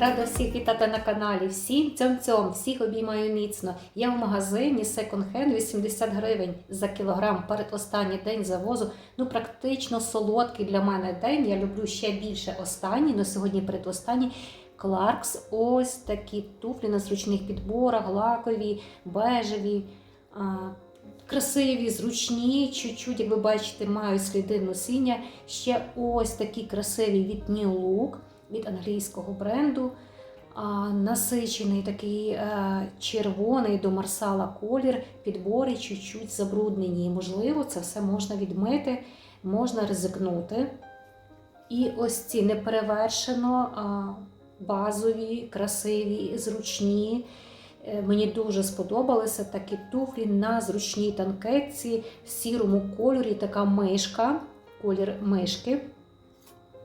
Рада всіх вітати на каналі. Всім цьом-цьом, всіх обіймаю міцно. Я в магазині Second Hand 80 гривень за кілограм. Передостанній день завозу. Ну, практично солодкий для мене день. Я люблю ще більше останній, але сьогодні передостанній. Кларкс, ось такі туфлі на зручних підборах, лакові, бежеві. Красиві, зручні, чуть-чуть, як ви бачите, мають сліди носіння. Ще ось такі красиві від New Look від англійського бренду. Насичений такий е, червоний до марсала колір, підбори чуть-чуть забруднені. Можливо, це все можна відмити, можна ризикнути. І ось ці неперевершено базові, красиві, зручні. Е, Мені дуже сподобалися такі туфлі на зручній танкетці в сірому кольорі, така мишка, колір мишки.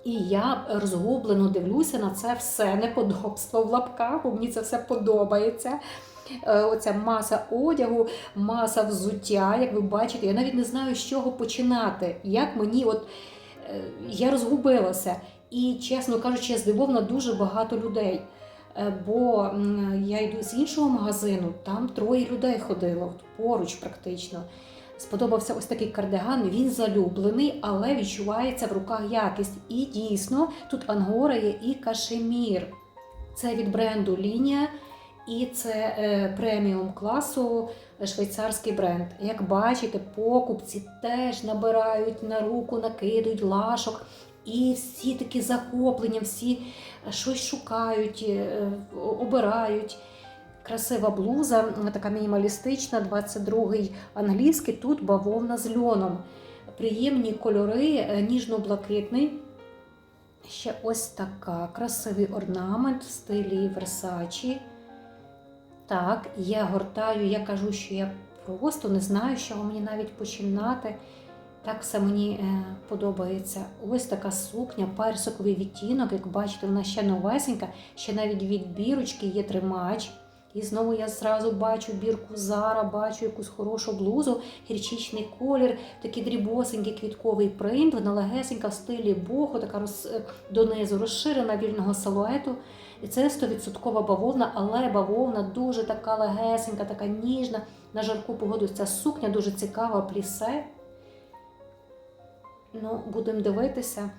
І я розгублено дивлюся на це все неподобство в лапках, бо мені це все подобається. Е, Оця маса одягу, маса взуття, як ви бачите, я навіть не знаю, з чого починати. Як мені, от е, я розгубилася. І, чесно кажучи, я здивована дуже багато людей. Е, Бо я йду з іншого магазину, там троє людей ходило поруч практично. Сподобався ось такий кардиган. Він залюблений, але відчувається в руках якість. І дійсно тут ангора є і кашемір. Це від бренду Лінія, і це е, преміум класу швейцарський бренд. Як бачите, покупці теж набирають на руку, накидують лашок. І всі такі захоплення, всі щось шукають, е, обирають. Красива блуза, така мінімалістична, 22-й англійський, тут бавовна з льоном. Приємні кольори, е, ніжно-блакитний. Ще ось така красивий орнамент в стилі Versace. Так, я гортаю, я кажу, що я просто не знаю, чого мені навіть починати. Так все мені е, подобається. Ось така сукня, персиковий відтінок. Як бачите, вона ще новесенька, ще навіть від бірочки є тримач. І знову я зразу бачу бірку Зара, бачу якусь хорошу блузу, гірчичний колір, такий дрібосенький квітковий принт, вона легесенька в стилі боху, така роз, е, донизу розширена вільного силуету. І це 100% бавовна, але бавовна дуже така легесенька, така ніжна. На жарку погоду ця сукня дуже цікава, плісе. Ну, будемо дивитися,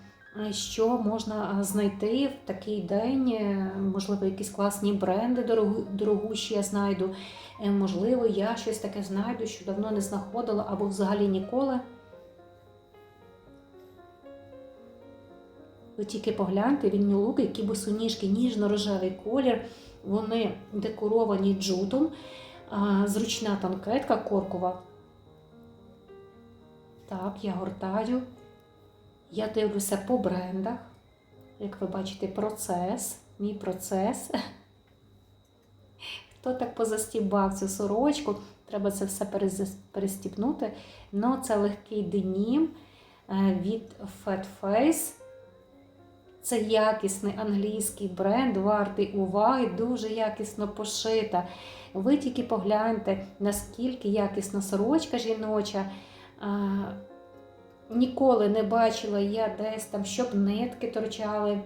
що можна е, знайти в такий день. Е, Можливо, якісь класні бренди дорогущі я знайду. Е, Можливо, я щось таке знайду, що давно не знаходила або взагалі ніколи. Ви тільки погляньте, New Look, які босоніжки, ніжно-рожевий колір. Вони декоровані джутом, зручна танкетка коркова. Так, я гортаю. Я дивлюся по брендах. Як ви бачите, процес, мій процес. Хто так позастібав цю сорочку? Треба це все перестібнути. Ну, це легкий денім е, від Fat Face. Це якісний англійський бренд, вартий уваги, дуже якісно пошита. Ви тільки погляньте, наскільки якісна сорочка жіноча. Ніколи не бачила я десь там, щоб нитки торчали,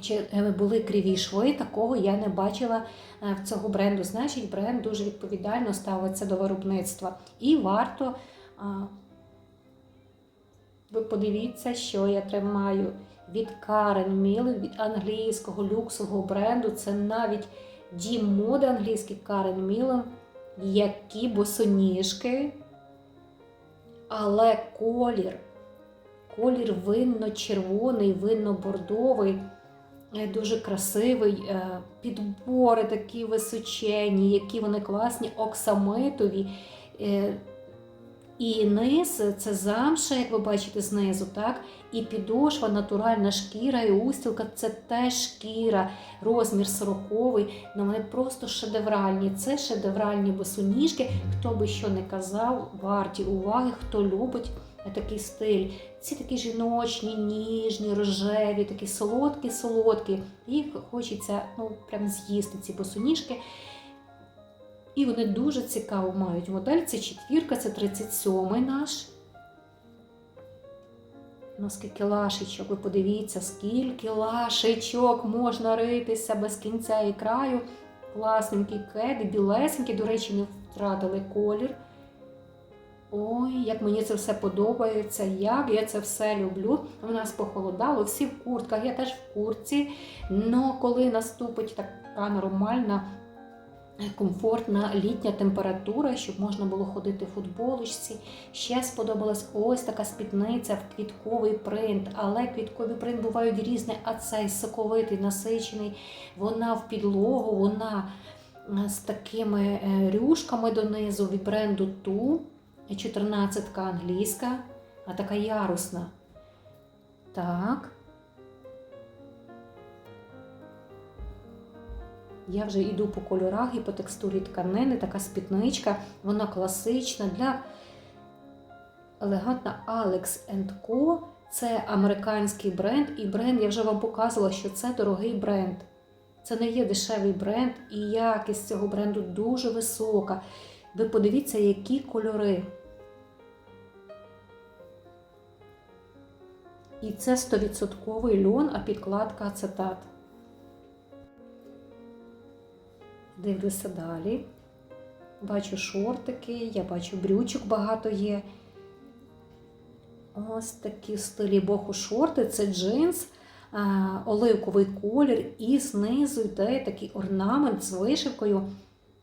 чи е, були криві шви. Такого я не бачила е, в цього бренду. Значить, бренд дуже відповідально ставиться до виробництва. І варто, ви подивіться, що я тримаю від Karen Millen, від англійського люксового бренду. Це навіть дім моди англійський Karen Millen. Які босоніжки. Але колір, колір винно-червоний, винно-бордовий, е, дуже красивий. е, Підбори такі височені, які вони класні, оксамитові. І низ це замша, як ви бачите, знизу, так? І підошва, натуральна шкіра, і устілка це теж шкіра, розмір сороковий. Ну вони просто шедевральні. Це шедевральні босоніжки. Хто би що не казав, варті уваги, хто любить такий стиль. Ці такі жіночні, ніжні, рожеві, такі солодкі, солодкі. Їх хочеться ну, прям з'їсти ці босоніжки. І вони дуже цікаву мають модель. Це четвірка, це 37-й наш. Ну, скільки лашечок, ви подивіться, скільки лашечок можна ритися без кінця і краю. Класненькі кеди, білесенькі, до речі, не втратили колір. Ой, як мені це все подобається, як я це все люблю. У нас похолодало, всі в куртках, я теж в куртці. Но коли наступить така нормальна, комфортна літня температура, щоб можна було ходити в футболочці. Ще сподобалась ось така спідниця в квітковий принт. Але квітковий принт бувають різні, а цей соковитий, насичений. Вона в підлогу, вона е, з такими е, рюшками донизу від бренду Ту. 14 англійська, а така ярусна. Так. Я вже йду по кольорах і по текстурі тканини, така спідничка, вона класична для елегантна Alex Co. Це американський бренд, і бренд, я вже вам показувала, що це дорогий бренд. Це не є дешевий бренд, і якість цього бренду дуже висока. Ви подивіться, які кольори. І це 100% льон, а підкладка ацетат. Дивлюся далі. Бачу шортики, я бачу брючок багато є. Ось такі в стилі боху шорти. Це джинс, оливковий колір, і знизу йде такий орнамент з вишивкою.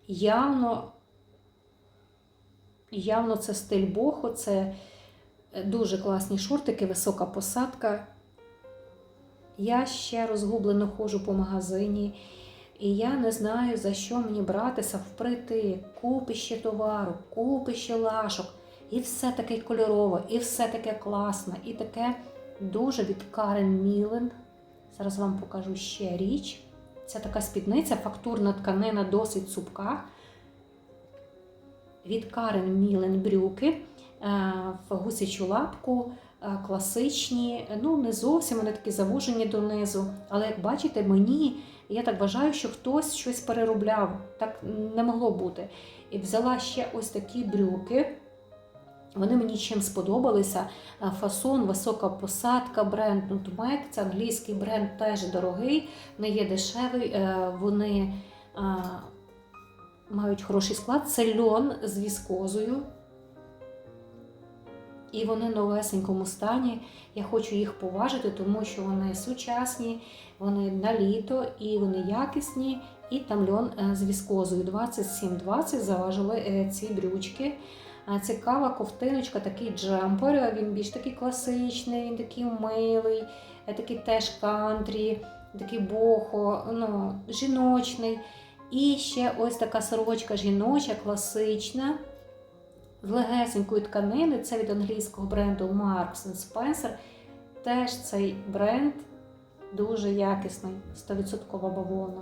Явно, явно це стиль боху, це дуже класні шортики, висока посадка. Я ще розгублено ходжу по магазині. І я не знаю, за що мені братися вприти. Купище товару, купище лашок. І все таке кольорове, і все таке класне, і таке дуже від Карен Мілен. Зараз вам покажу ще річ. Це така спідниця, фактурна тканина, досить цупка. Від Карен Мілен брюки е, в гусячу лапку, класичні, ну не зовсім вони такі завужені донизу. Але як бачите, мені я так вважаю, що хтось щось переробляв. Так не могло бути. І взяла ще ось такі брюки. Вони мені чим сподобалися. Фасон, висока посадка, бренд Nutmeg, це англійський бренд теж дорогий, не є дешевий. е, Вони мають хороший склад. Це льон з віскозою. І вони новесенькому стані. Я хочу їх поважити, тому що вони сучасні, вони на літо і вони якісні. І там льон е, з віскозою. 27-20 заважили е, ці брючки. Цікава ковтиночка, такий джемпер. Він більш такий класичний, він такий милий, е, такий теж кантрі, такий бохо, ну, жіночний. І ще ось така сорочка жіноча, класична з легесенької тканини. Це від англійського бренду Marks Spencer. Теж цей бренд дуже якісний, 100% бавовна.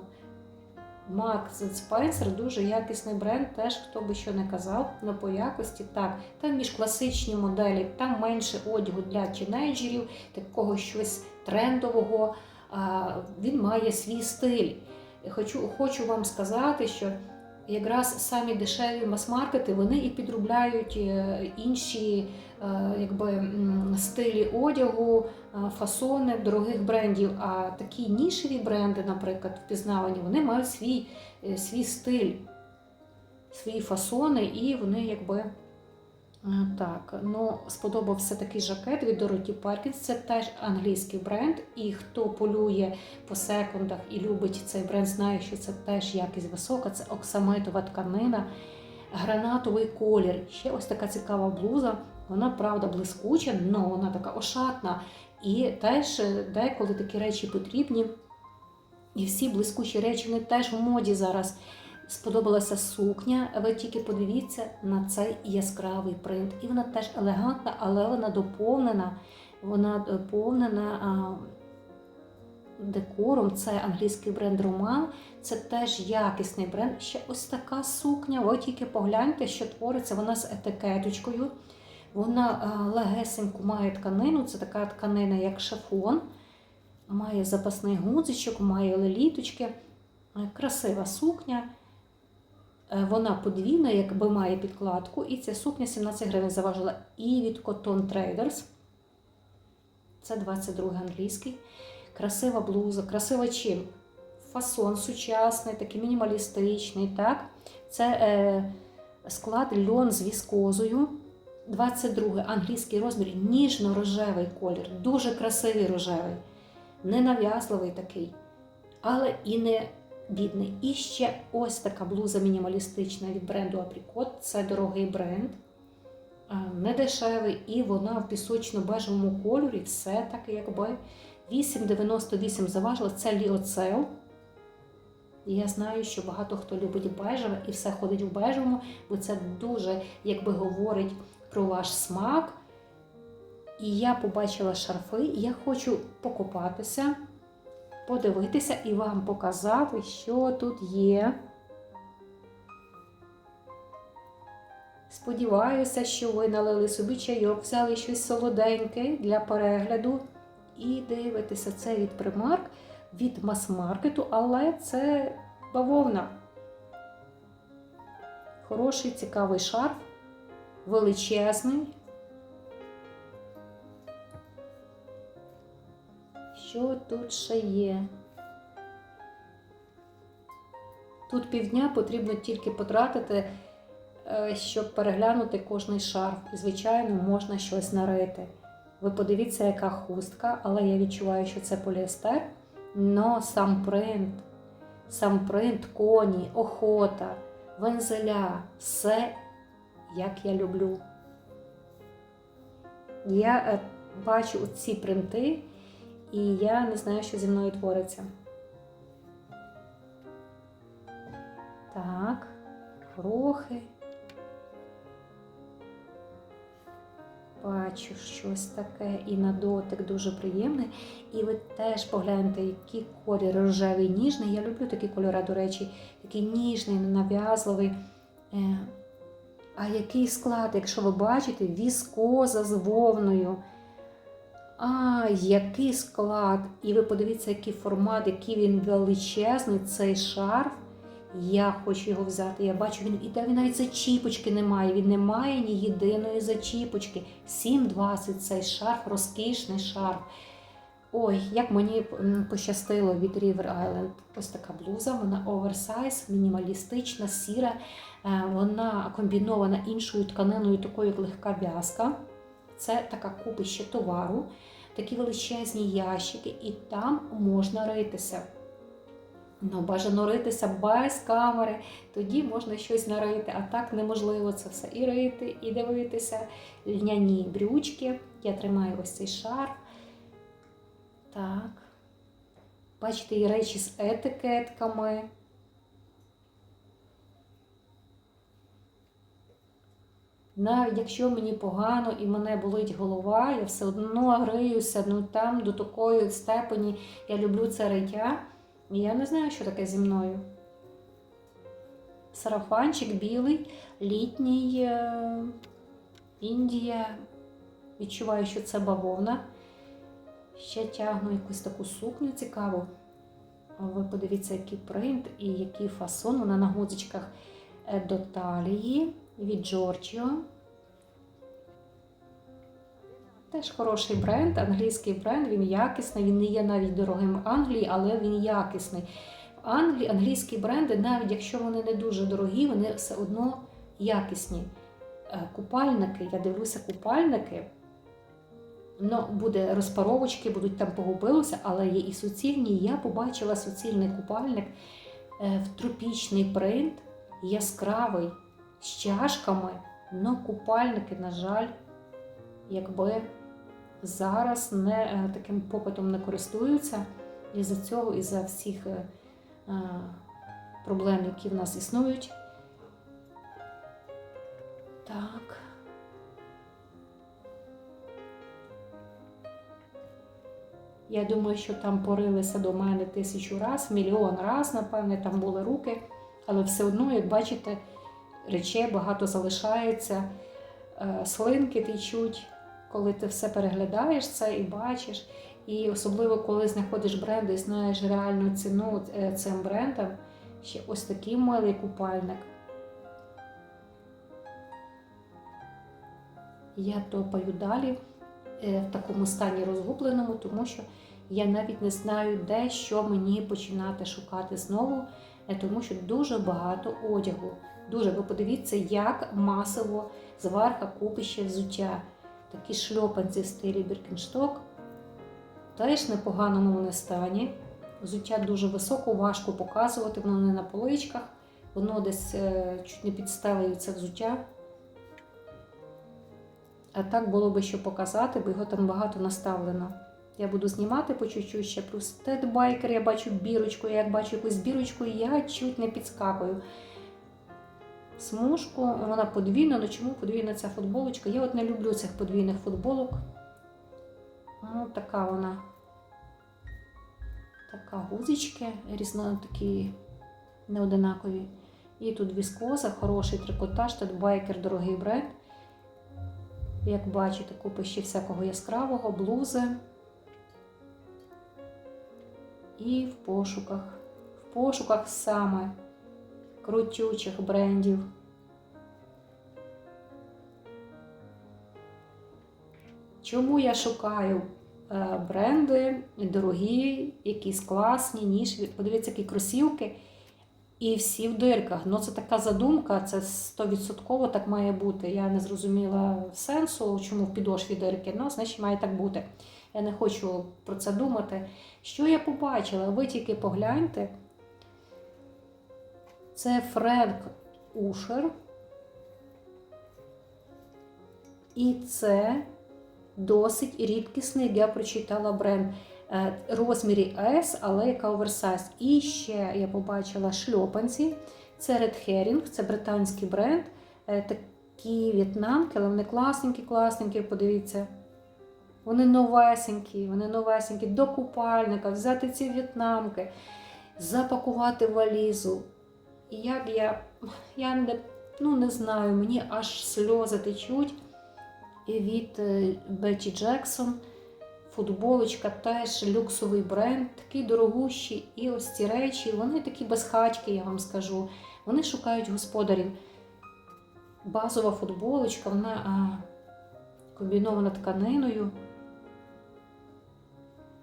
Marks Spencer дуже якісний бренд, теж хто би що не казав, але по якості так. Там між класичні моделі, там менше одягу для тінейджерів, такого щось трендового. Він має свій стиль. Хочу, Хочу вам сказати, що якраз самі дешеві мас-маркети вони і підробляють е, інші е, якби, стилі одягу, е, фасони дорогих брендів. А такі нішеві бренди, наприклад, впізнавані, вони мають свій, свій стиль, свої фасони, і вони якби. Так, ну сподобався такий жакет від Дороті Паркінс. Це теж англійський бренд. І хто полює по секундах і любить цей бренд, знає, що це теж якість висока, це оксамитова тканина, гранатовий колір. Ще ось така цікава блуза. Вона правда блискуча, але вона така ошатна. І теж деколи такі речі потрібні. І всі блискучі речі вони теж в моді зараз сподобалася сукня. Ви тільки подивіться на цей яскравий принт. І вона теж елегантна, але вона доповнена. Вона доповнена декором. Це англійський бренд Роман. Це теж якісний бренд. Ще ось така сукня. Ви тільки погляньте, що твориться. Вона з етикеточкою. Вона легесеньку має тканину. Це така тканина, як шафон. Має запасний гудзичок, має леліточки. Красива сукня. Е, вона подвійна, якби має підкладку, і ця сукня 17 гривень заважила і від Cotton Traders. Це 22 англійський. Красива блуза, красива чим? Фасон сучасний, такий мінімалістичний. так? Це е, склад льон з віскозою. 22 англійський розмір, ніжно-рожевий колір, дуже красивий рожевий, ненав'язливий такий, але і не бідний. І ще ось така блуза мінімалістична від бренду Apricot. Це дорогий бренд, е, не дешевий, і вона в пісочно-бежевому кольорі, все таки якби 8,98 заважила. Це ліоцел. І я знаю, що багато хто любить бежеве і все ходить в бежевому, бо це дуже, якби говорить про ваш смак. І я побачила шарфи, і я хочу покопатися, подивитися і вам показати, що тут є. Сподіваюся, що ви налили собі чайок, взяли щось солоденьке для перегляду. І дивитеся, це від примарк, від мас-маркету, але це бавовна. Хороший, цікавий шарф, величезний. Що тут ще є? Тут півдня потрібно тільки потратити, е, щоб переглянути кожний шарф. І, звичайно, можна щось нарити. Ви подивіться, яка хустка, але я відчуваю, що це поліестер. Но сам принт, сам принт коні, охота, вензеля, все як я люблю. Я е, бачу ці принти, і я не знаю, що зі мною твориться. Так, крохи. Бачу щось таке і на дотик дуже приємне. І ви теж погляньте, який колір рожевий ніжний. Я люблю такі кольори, до речі, такий ніжний, ненав'язливий. Е, А який склад, якщо ви бачите, віскоза з вовною. А, який склад! І ви подивіться, який формат, який він величезний, цей шарф. Я хочу його взяти. Я бачу, він іде, він навіть зачіпочки немає. Він не має ні єдиної зачіпочки. 7,20 цей шарф, розкішний шарф. Ой, як мені пощастило від River Island. Ось така блуза, вона оверсайз, мінімалістична, сіра. Е, Вона комбінована іншою тканиною, такою як легка в'язка. Це така купище товару, такі величезні ящики, і там можна ритися. Ну, бажано ритися без камери, тоді можна щось нарити, а так неможливо це все і рити, і дивитися. Льняні брючки. Я тримаю ось цей шарф. Так. Бачите, і речі з етикетками. Навіть якщо мені погано і мене болить голова, я все одно гриюся ну, там до такої степені я люблю це риття. І я не знаю, що таке зі мною. Сарафанчик білий, літній е, Індія. Відчуваю, що це бавовна. Ще тягну якусь таку сукню цікаву. Ви подивіться, який принт і який фасон. Вона на гудзичках е, до талії від Giorgio. Теж хороший бренд, англійський бренд, він якісний, він не є навіть дорогим в Англії, але він якісний. В Англії англійські бренди, навіть якщо вони не дуже дорогі, вони все одно якісні. Е, Купальники, я дивлюся, купальники. Ну, буде розпаровочки, будуть там погубилося, але є і суцільні. Я побачила суцільний купальник е, в тропічний принт, яскравий, з чашками. Ну, купальники, на жаль, якби зараз не е, таким попитом не користуються. І за цього, і за всіх е, е, проблем, які в нас існують. Так. Я думаю, що там порилися до мене тисячу раз, мільйон раз, напевне, там були руки, але все одно, як бачите, речей багато залишається, е, слинки течуть, коли ти все переглядаєш це і бачиш. І особливо, коли знаходиш бренди і знаєш реальну ціну е, цим брендам, ще ось такий милий купальник. Я топаю далі. е, в такому стані розгубленому, тому що я навіть не знаю, де що мені починати шукати знову, тому що дуже багато одягу. Дуже, ви подивіться, як масово зверха купище взуття. Такі шльопанці в стилі Біркеншток. Теж в непоганому вони стані. Взуття дуже високо, важко показувати, воно не на поличках, воно десь е, чуть не підстелею це взуття. А так було би що показати, бо його там багато наставлено. Я буду знімати по чуть-чуть ще плюс тедбайкер, я бачу бірочку, я як бачу якусь бірочку, я чуть не підскакую. Смужку, вона подвійна, ну чому подвійна ця футболочка? Я от не люблю цих подвійних футболок. Ну, така вона. Така гузички, різно такі неодинакові. І тут віскоза, хороший трикотаж, тут байкер, дорогий бренд. Як бачите, купи ще всякого яскравого, блузи. І в пошуках. В пошуках саме крутючих брендів. Чому я шукаю е, бренди дорогі, якісь класні, нішеві? Подивіться, які кросівки. І всі в дирках. Ну, це така задумка, це 100% так має бути. Я не зрозуміла сенсу, чому в підошві дирки. Ну, значить, має так бути. Я не хочу про це думати. Що я побачила? Ви тільки погляньте. Це Френк Ушер. І це досить рідкісний, я прочитала бренд е, розмірі S, але яка оверсайз. І ще я побачила шльопанці. Це Red Herring, це британський бренд. Е, Такі в'єтнамки, але вони класненькі, класненькі, подивіться. Вони новесенькі, вони новесенькі, до купальника, взяти ці в'єтнамки, запакувати валізу. І як я, я не, ну, не знаю, мені аж сльози течуть. І від Бетті Джексон футболочка теж люксовий бренд, такий дорогущий. І ось ці речі, вони такі безхатьки, я вам скажу. Вони шукають господарів. Базова футболочка, вона а, комбінована тканиною.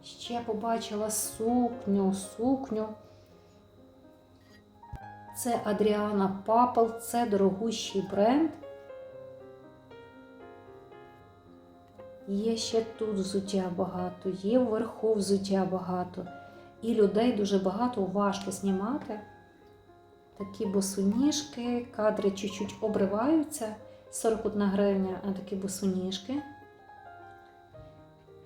Ще побачила сукню, сукню. Це Адріана Папел, це дорогущий бренд. Є ще тут взуття багато, є вверху взуття багато. І людей дуже багато важко знімати. Такі босоніжки, кадри чуть-чуть обриваються. 41 гривня, а такі босоніжки.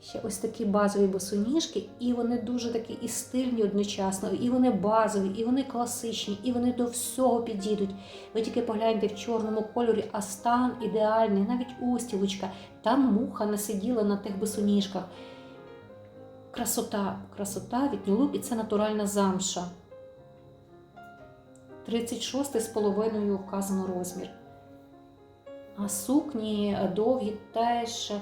Ще ось такі базові босоніжки, і вони дуже такі і стильні одночасно, і вони базові, і вони класичні, і вони до всього підійдуть. Ви тільки погляньте в чорному кольорі, а стан ідеальний, навіть устілочка. Там муха не сиділа на тих босоніжках. Красота, красота від Нюлук, і це натуральна замша. 36 з половиною вказано розмір. А сукні довгі теж.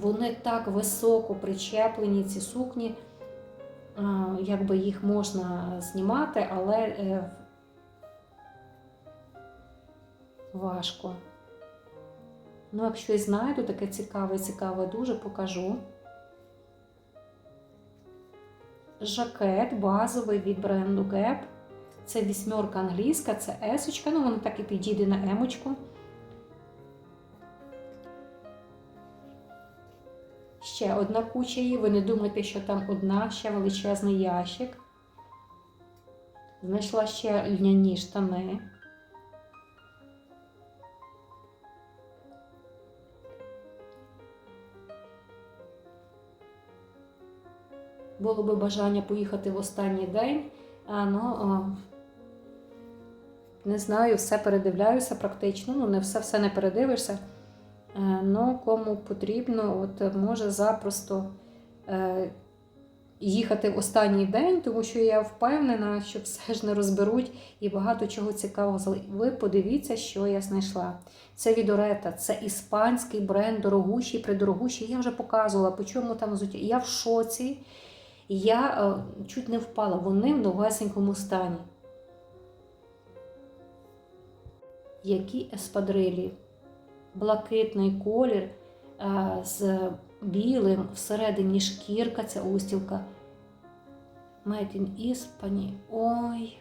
Вони так високо причеплені, ці сукні, якби їх можна знімати, але е, важко. Ну, якщо і знайду таке цікаве, цікаве, дуже покажу. Жакет базовий від бренду Gap. Це вісьмерка англійська, це есочка, ну воно так і підійде на емочку. Ще одна куча її. Ви не думайте, що там одна, ще величезний ящик. Знайшла ще льняні штани. Було би бажання поїхати в останній день, а, ну, а, не знаю, все передивляюся практично, ну не все все не передивишся. Е, Ну, кому потрібно, от може запросто е, їхати в останній день, тому що я впевнена, що все ж не розберуть і багато чого цікавого. Ви подивіться, що я знайшла. Це Відорета, це іспанський бренд, дорогущий, придорогущий. Я вже показувала, по чому там взуття. Я в шоці. Я е, чуть не впала, вони в новесенькому стані. Які еспадрилі? Блакитний колір, е, з білим, всередині шкірка, ця устілка. Made in Іспані. Ой.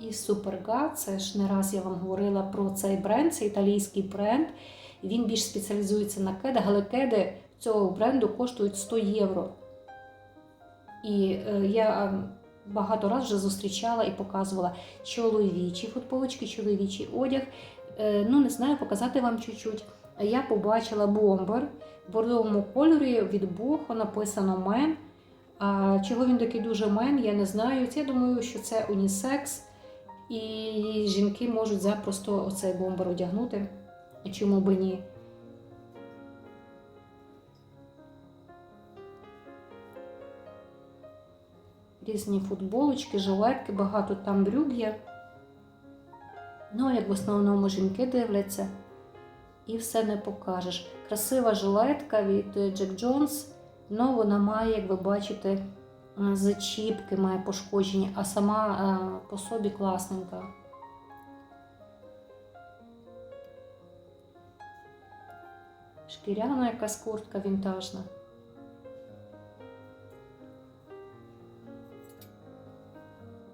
І Суперга, це ж не раз я вам говорила про цей бренд, це італійський бренд. Він більш спеціалізується на кедах, але кеди цього бренду коштують 100 євро. І е, я е, багато разів вже зустрічала і показувала чоловічі футболочки, чоловічий одяг. Е, ну, не знаю, показати вам чуть-чуть. Я побачила бомбер в бордовому кольорі від Бохо написано мен. А чого він такий дуже мен, я не знаю. Я думаю, що це унісекс. І жінки можуть запросто оцей бомбер одягнути. Чому би ні? Різні футболочки, жилетки, багато там брюк є. Ну, як в основному жінки дивляться, і все не покажеш. Красива жилетка від Jack Jones, але вона має, як ви бачите, зачіпки, має пошкоджені, а сама е, по собі класненька. Шкіряна якась куртка вінтажна.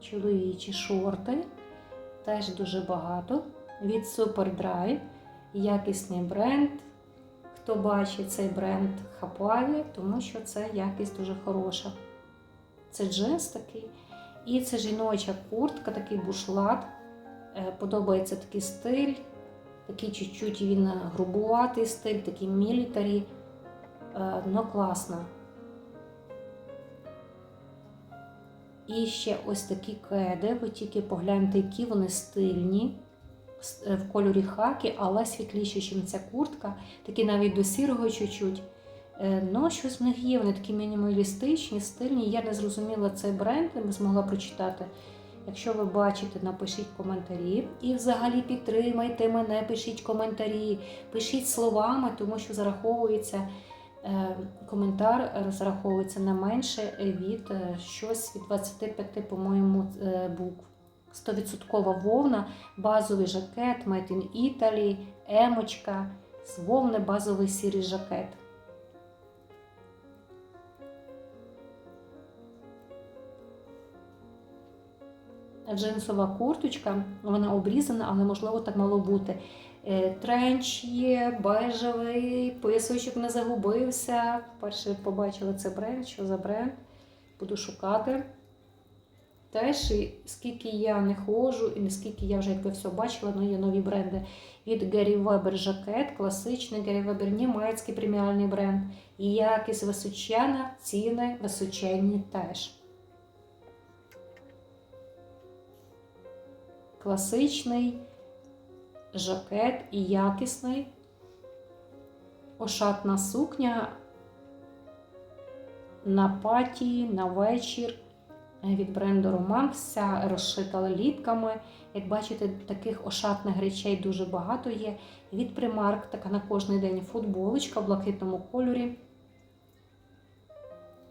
Чоловічі шорти. Теж дуже багато. Від Superdry. Якісний бренд. Хто бачить цей бренд, хапає, тому що це якість дуже хороша. Це джинс такий. І це жіноча куртка, такий бушлат. Е, Подобається такий стиль. Такий чуть-чуть він грубуватий стиль, такий мілітарі, але класно. І ще ось такі кеди, ви тільки погляньте, які вони стильні в кольорі хакі, але світліші, ніж ця куртка, такі навіть до сірого чуть-чуть. Ну, щось в них є, вони такі мінімалістичні, стильні. Я не зрозуміла цей бренд, не змогла прочитати. Якщо ви бачите, напишіть коментарі. І взагалі підтримайте мене, пишіть коментарі, пишіть словами, тому що зараховується е, коментар, зараховується не менше від е, щось від 25, по-моєму, е, букв. 100% вовна, базовий жакет, Made in Italy, емочка, з вовни базовий сірий жакет. Джинсова курточка, вона обрізана, але можливо так мало бути. Е, тренч є, бежевий, поясочок не загубився. Вперше побачила це бренд, що за бренд. Буду шукати. Теж, скільки я не ходжу, і наскільки я вже якби все бачила, ну є нові бренди. Від Gary Weber жакет, класичний Gary Weber, німецький преміальний бренд. І якість височена, ціни височенні теж. Класичний жакет і якісний, ошатна сукня на паті, на вечір від бренду Роман, вся розшита літками. Як бачите, таких ошатних речей дуже багато є. Від Primark, така на кожний день футболочка в блакитному кольорі.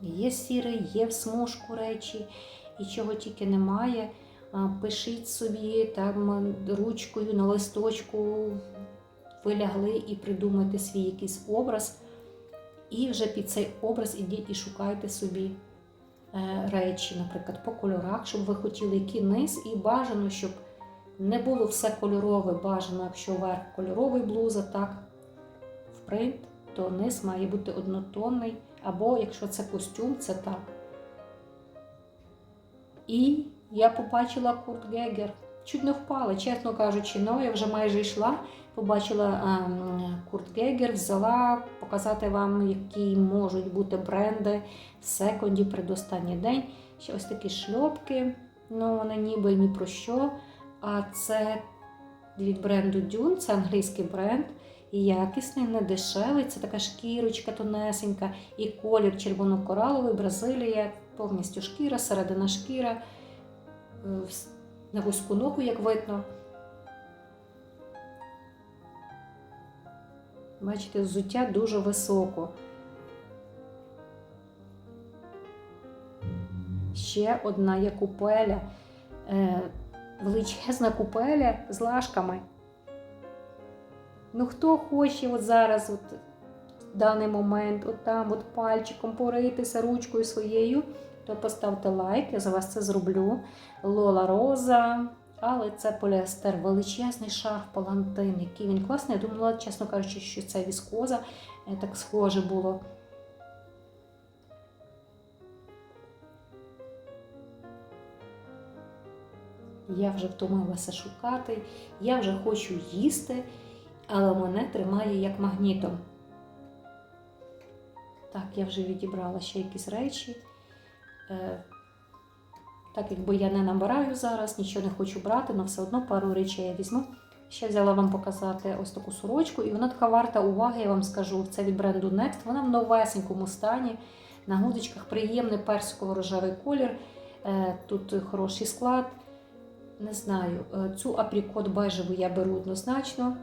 Є сірий, є в смужку речі, і чого тільки немає. Пишіть собі там ручкою на листочку, ви лягли і придумайте свій якийсь образ. І вже під цей образ ідіть і шукайте собі е, речі, наприклад, по кольорах, щоб ви хотіли який низ, і бажано, щоб не було все кольорове, бажано, якщо верх кольоровий блуза, так, в принт, то низ має бути однотонний, або якщо це костюм, це так. І я побачила Курт Гегер. Чуть не впала, чесно кажучи, ну я вже майже йшла, побачила ем, Курт Гегер, взяла показати вам, які можуть бути бренди в секунді предостанній день. Ще ось такі шльопки, ну вони ніби ні про що. А це від бренду Dune, це англійський бренд. І якісний, не дешевий, це така шкірочка тонесенька, і колір червоно-кораловий, Бразилія, повністю шкіра, середина шкіра на вузьку ногу, як видно. Бачите, взуття дуже високо. Ще одна є купеля, е, величезна купеля з лашками. Ну, хто хоче от зараз, от, в даний момент, от там, от пальчиком поритися ручкою своєю, то поставте лайк, я за вас це зроблю. Лола Роза. Але це поліестер, величезний шарф палантин, який він класний. Я думала, чесно кажучи, що це віскоза, е, так схоже було. Я вже втомилася шукати, я вже хочу їсти, але мене тримає як магнітом. Так, я вже відібрала ще якісь речі. Е, так якби я не набираю зараз, нічого не хочу брати, але все одно пару речей я візьму. Ще взяла вам показати ось таку сорочку, і вона така варта уваги, я вам скажу. Це від бренду Next. Вона в новесенькому стані. На гудочках приємний персиково-рожевий колір. Е, Тут хороший склад. Не знаю, е, цю априкот бежеву я беру однозначно.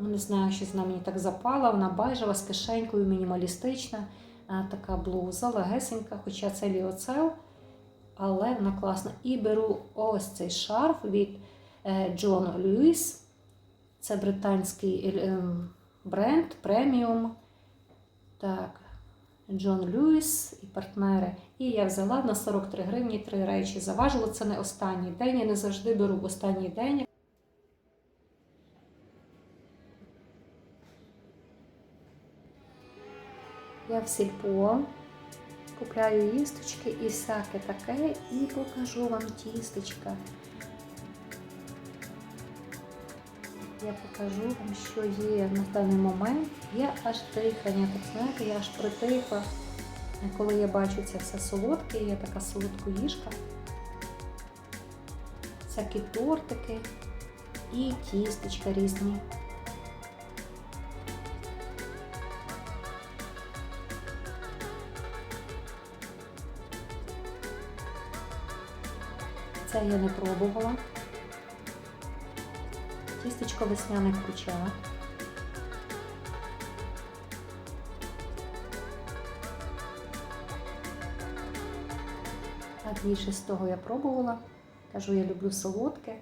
Ну, Не знаю, що вона мені так запала. Вона бежева з кишенькою, мінімалістична. Е, Така блуза, легесенька, хоча це ліоцел, але вона класна. І беру ось цей шарф від е, John Lewis. Це британський е, бренд преміум. Так, Джон Льюіс і партнери. І я взяла на 43 гривні три речі. Заважило це не останній день. Я не завжди беру в останній день. В сільпо купляю їсточки і всяке таке, і покажу вам тістечка. Я покажу вам, що є на даний момент. Я аж дихання, так знаєте, я аж притихла. Коли я бачу це все солодке, я така солодкоїжка. Всякі тортики і тістечка різні. Це я не пробувала. Тістечко весняне куча. А більше з того я пробувала. Кажу, я люблю солодке.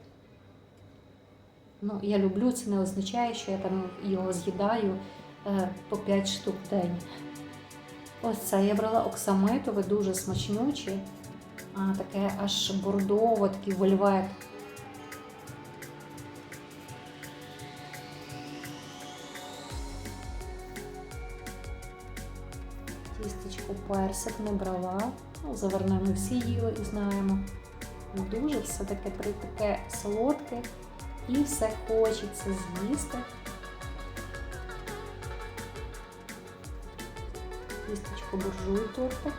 Ну, я люблю, це не означає, що я там його з'їдаю е, по 5 штук в день. Ось це я брала оксамитове, дуже смачнюче, таке аж бордово, такий вольвет. Тістечко персик не брала. Ну, заверне ми всі їли і знаємо. Ну, Дуже все таке таке солодке і все хочеться з'їсти. Тістечко буржуй тортик.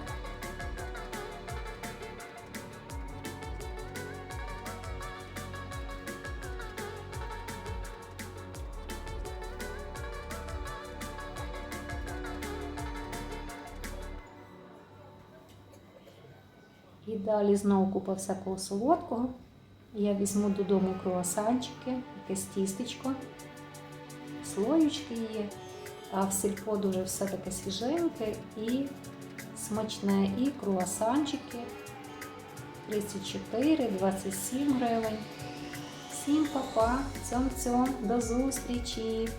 Далі знову купа всякого солодкого. Я візьму додому круасанчики, якесь тістечко, слоєчки є. А в сільпо дуже все таке свіженьке і смачне. І круасанчики 34, 27 гривень. Всім па-па, цьом-цьом, до зустрічі!